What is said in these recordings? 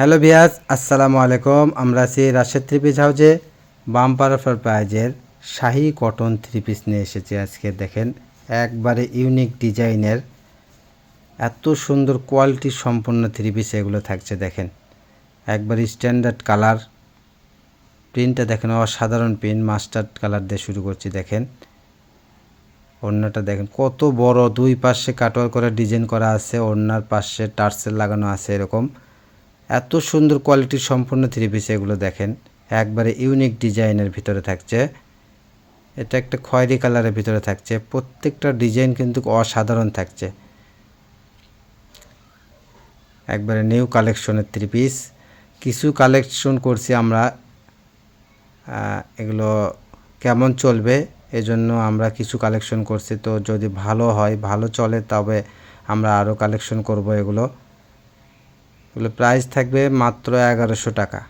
Hello বিয়াজ আসসালামু আলাইকুম। আমরা আছি Rashed three piece house. Bumper offer প্রাইজের শাহি কটন থ্রি পিস নিয়ে এসেছি আজকে, দেখেন, একবারে ইউনিক ডিজাইনের। এত সুন্দর কোয়ালিটি সম্পন্ন থ্রি পিস এগুলো থাকছে, দেখেন। একবারে স্ট্যান্ডার্ড কালার। প্রিন্টটা দেখেন, অসাধারণ প্রিন্ট, মাস্টার্ড কালার দিয়ে শুরু করছি, দেখেন। ওড়নাটা দেখেন, কত বড়, দুই পাশে কাটওয়ার করে ডিজাইন করা আছে, ওড়নার পাশে টার্সেল লাগানো আছে, এরকম। এত সুন্দর কোয়ালিটির সম্পূর্ণ থ্রি পিস এগুলো দেখেন। একবারে ইউনিক ডিজাইনের ভিতরে থাকছে। এটা একটা খয়েরি কালারের ভিতরে থাকছে। প্রত্যেকটা ডিজাইন কিন্তু অসাধারণ থাকছে। একবারে নিউ কালেকশনের থ্রি পিস কিছু কালেকশন করছি আমরা এগুলো কেমন চলবে, এজন্য আমরা কিছু কালেকশন করছি। তো যদি ভালো হয়, ভালো চলে, তবে আমরা আরও কালেকশন করব এগুলো। এগুলো প্রাইস থাকবে মাত্র এগারোশো টাকা।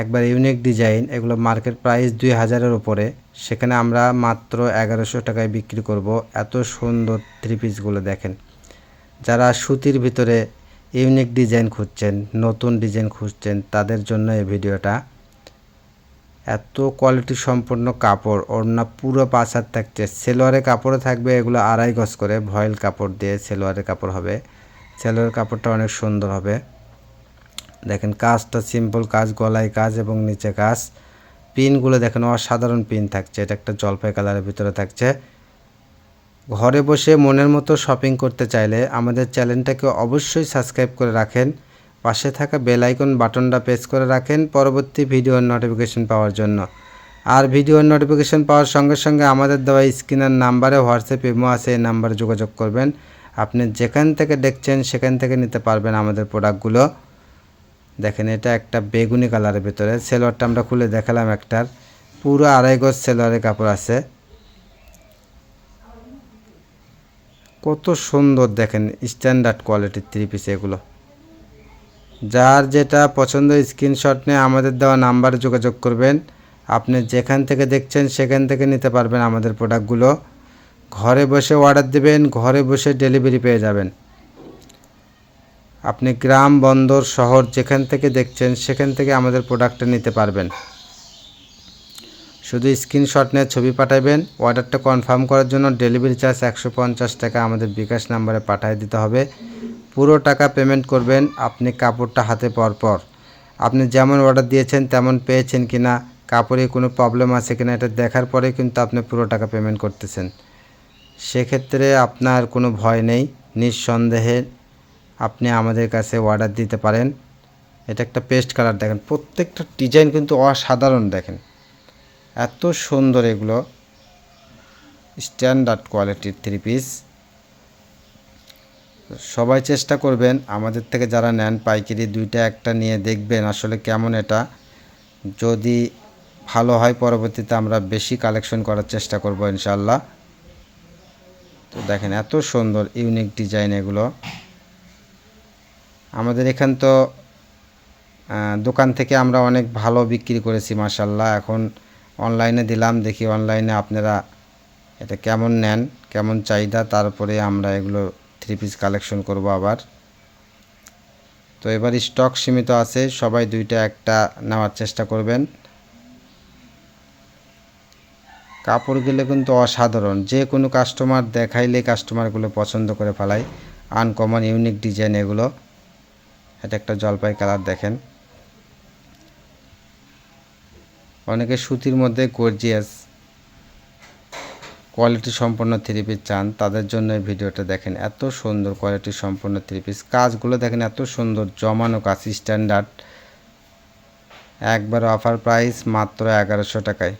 একবার ইউনিক ডিজাইন এগুলো মার্কেট প্রাইস দুই হাজারের উপরে। সেখানে আমরা মাত্র এগারোশো টাকায় বিক্রি করব। এত সুন্দর থ্রি পিসগুলো দেখেন। যারা সুতির ভিতরে ইউনিক ডিজাইন খুঁজছেন, নতুন ডিজাইন খুঁজছেন, তাদের জন্য এই ভিডিওটা। এত কোয়ালিটি সম্পন্ন কাপড়, ওড়না পুরো হাত থাকছে। সেলোয়ারের কাপড়ও থাকবে, এগুলো আড়াই গজ করে ভয়েল কাপড় দিয়ে সেলোয়ারের কাপড় হবে। সেলোয়ারের কাপড়টা অনেক সুন্দর হবে। দেখেন, কাজটা সিম্পল কাজ গলায় কাজ এবং নিচে কাজ। পিনগুলো দেখেন, অসাধারণ পিন থাকছে। এটা একটা জলপাই কালারের ভিতরে থাকছে। ঘরে বসে মনের মতো শপিং করতে চাইলে আমাদের চ্যানেলটাকে অবশ্যই সাবস্ক্রাইব করে রাখেন। পাশে থাকা বেল আইকন বাটনটা প্রেস করে রাখেন পরবর্তী ভিডিওর নোটিফিকেশন পাওয়ার জন্য। আর ভিডিওর নোটিফিকেশন পাওয়ার সঙ্গে সঙ্গে আমাদের দেওয়া স্ক্রিনের নাম্বারে হোয়াটসঅ্যাপ ইমো আছে, এই নাম্বারে যোগাযোগ করবেন। আপনি যেখান থেকে দেখছেন, সেখান থেকে নিতে পারবেন আমাদের প্রোডাক্টগুলো দেখেন, এটা একটা বেগুনি কালারের ভিতরে। সেলোয়ারটা আমরা খুলে দেখালাম একটার। পুরো আড়াই গজ সেলোয়ারের কাপড় আছে। কত সুন্দর দেখেন স্ট্যান্ডার্ড কোয়ালিটির থ্রি পিস এগুলো। যার যেটা পছন্দ স্ক্রিনশট নিয়ে আমাদের দেওয়া নাম্বারে যোগাযোগ করবেন। আপনি যেখান থেকে দেখছেন, সেখান থেকে নিতে পারবেন আমাদের প্রোডাক্টগুলো ঘরে বসে অর্ডার দেবেন, ঘরে বসে ডেলিভারি পেয়ে যাবেন। আপনি গ্রাম, বন্দর, শহর যেখান থেকে দেখছেন, সেখান থেকে আমাদের প্রোডাক্টটা নিতে পারবেন। শুধু স্ক্রিনশট নিয়ে ছবি পাঠাবেন অর্ডারটা কনফার্ম করার জন্য ডেলিভারি চার্জ একশো পঞ্চাশ টাকা আমাদের বিকাশ নাম্বারে পাঠিয়ে দিতে হবে। পুরো টাকা পেমেন্ট করবেন আপনি কাপড়টা হাতে পাওয়ার পর। আপনি যেমন অর্ডার দিয়েছেন তেমন পেয়েছেন কি না কাপড়ে কোনো প্রবলেম আছে কিনা এটা দেখার পরে কিন্তু আপনি পুরো টাকা পেমেন্ট করতেছেন। সেক্ষেত্রে আপনার কোনো ভয় নেই, নিঃসন্দেহে আপনি আমাদের কাছে অর্ডার দিতে পারেন। এটা একটা পেস্ট কালার দেখেন, প্রত্যেকটা ডিজাইন কিন্তু অসাধারণ দেখেন। এত সুন্দর এগুলো। স্ট্যান্ডার্ড কোয়ালিটির থ্রি পিস সবাই চেষ্টা করবেন, আমাদের থেকে যারা নেন পাইকারি দুইটা, একটা নিয়ে দেখবেন আসলে কেমন এটা। যদি ভালো হয়, পরবর্তীতে আমরা বেশি কালেকশন করার চেষ্টা করব ইনশাল্লাহ তো দেখেন এত সুন্দর ইউনিক ডিজাইন এগুলো। আমাদের এখান তো দোকান থেকে আমরা অনেক ভালো বিক্রি করেছি মাসাল্লাহ এখন অনলাইনে দিলাম, দেখি অনলাইনে আপনারা এটা কেমন নেন, কেমন চাহিদা, তারপরে আমরা এগুলো থ্রি পিস কালেকশন করব আবার। তো এবার স্টক সীমিত আছে, সবাই দুইটা একটা নেওয়ার চেষ্টা করবেন। কাপড়গুলো কিন্তু অসাধারণ। যে কোনো কাস্টমার দেখাইলে কাস্টমারগুলো পছন্দ করে ফেলায়। আনকমন ইউনিক ডিজাইন এগুলো। এটা একটা জলপাই কালার দেখেন। অনেকে সুতির মধ্যে গর্জিয়াস কোয়ালিটি সম্পন্ন থ্রি পিস চান, তাদের জন্য এই ভিডিওটা দেখেন। এত সুন্দর কোয়ালিটি সম্পন্ন থ্রি পিস কাজগুলো দেখেন, এত সুন্দর, জমানো কাজ স্ট্যান্ডার্ড একবার অফার প্রাইস মাত্র এগারোশো টাকায়।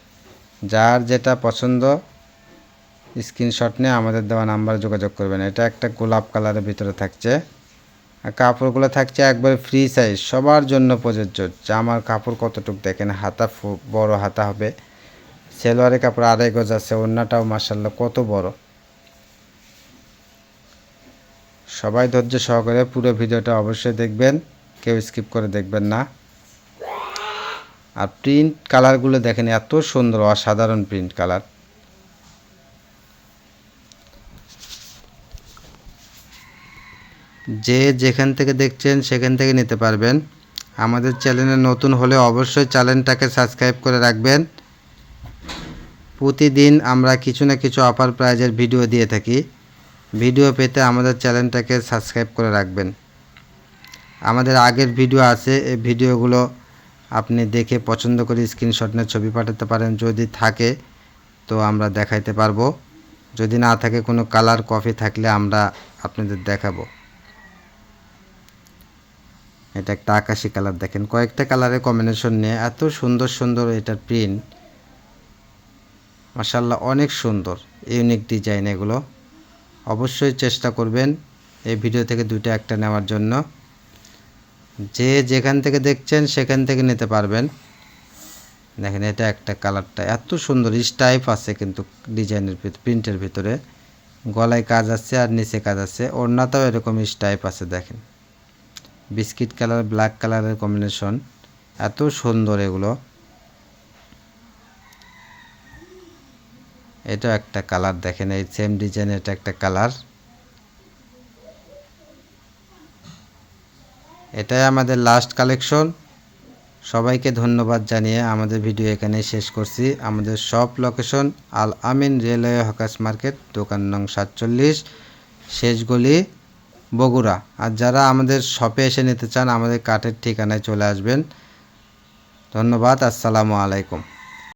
যার যেটা পছন্দ স্ক্রিনশট নিয়ে আমাদের দেওয়া নাম্বার যোগাযোগ করবেন। এটা একটা গোলাপ কালারের ভিতরে থাকছে। আর কাপড়গুলো থাকছে একবারে ফ্রি সাইজ সবার জন্য প্রযোজ্য। জামার কাপড় কতটুক দেখেন, হাতা বড় হাতা হবে। সেলোয়ারের কাপড় আড়াই গজ আছে, ওড়নাটাও মাসাল্লাহ কত বড়। সবাই ধৈর্য সহকারে পুরো ভিডিওটা অবশ্যই দেখবেন, কেউ স্কিপ করে দেখবেন না। আর প্রিন্ট কালারগুলো দেখেন, এত সুন্দর, অসাধারণ প্রিন্ট কালার যে যেখান থেকে দেখছেন, সেখান থেকে নিতে পারবেন। আমাদের চ্যানেলে নতুন হলে অবশ্যই চ্যানেলটাকে সাবস্ক্রাইব করে রাখবেন। প্রতিদিন আমরা কিছু না কিছু অফার প্রাইজের ভিডিও দিয়ে থাকি। ভিডিও পেতে আমাদের চ্যানেলটাকে সাবস্ক্রাইব করে রাখবেন। আমাদের আগের ভিডিও আছে, এই ভিডিওগুলো আপনি দেখে পছন্দ করে স্ক্রিনশট নিয়ে ছবি পাঠাতে পারেন, যদি থাকে, তো আমরা দেখাইতে পারব। যদি না থাকে, কোনো কালার কপি থাকলে আমরা আপনাদের দেখাবো। এটা একটা আকাশি কালার দেখেন। কয়েকটা কালারের কম্বিনেশন নিয়ে এত সুন্দর সুন্দর এটার প্রিন্ট মাসাল্লাহ অনেক সুন্দর ইউনিক ডিজাইন এগুলো। অবশ্যই চেষ্টা করবেন এই ভিডিও থেকে দুটো একটা নেওয়ার জন্য। যে যেখান থেকে দেখছেন সেখান থেকে নিতে পারবেন। দেখেন, এটা একটা কালারটা এত সুন্দর স্টাইপ আছে কিন্তু ডিজাইনের প্রিন্টের ভিতরে। গলায় কাজ আছে আর নিচে কাজ আছে, ওড়নাটাও এরকম স্টাইপ আছে, দেখেন। বিস্কিট কালার, ব্ল্যাক কালারের কম্বিনেশন, এত সুন্দর এগুলো। এটা একটা কালার, দেখেন, এই সেম ডিজাইন এটা একটা কালার। এটাই আমাদের লাস্ট কালেকশন সবাইকে ধন্যবাদ জানিয়ে আমাদের ভিডিও এখানে শেষ করছি। আমাদের সব location Al Amin railway hawkers market, দোকান নং সাতচল্লিশ, শেষ গলি, বগুড়া। আর যারা আমাদের শপে এসে নিতে চান, আমাদের কাঠের ঠিকানায় চলে আসবেন। ধন্যবাদ, আসসালামু আলাইকুম।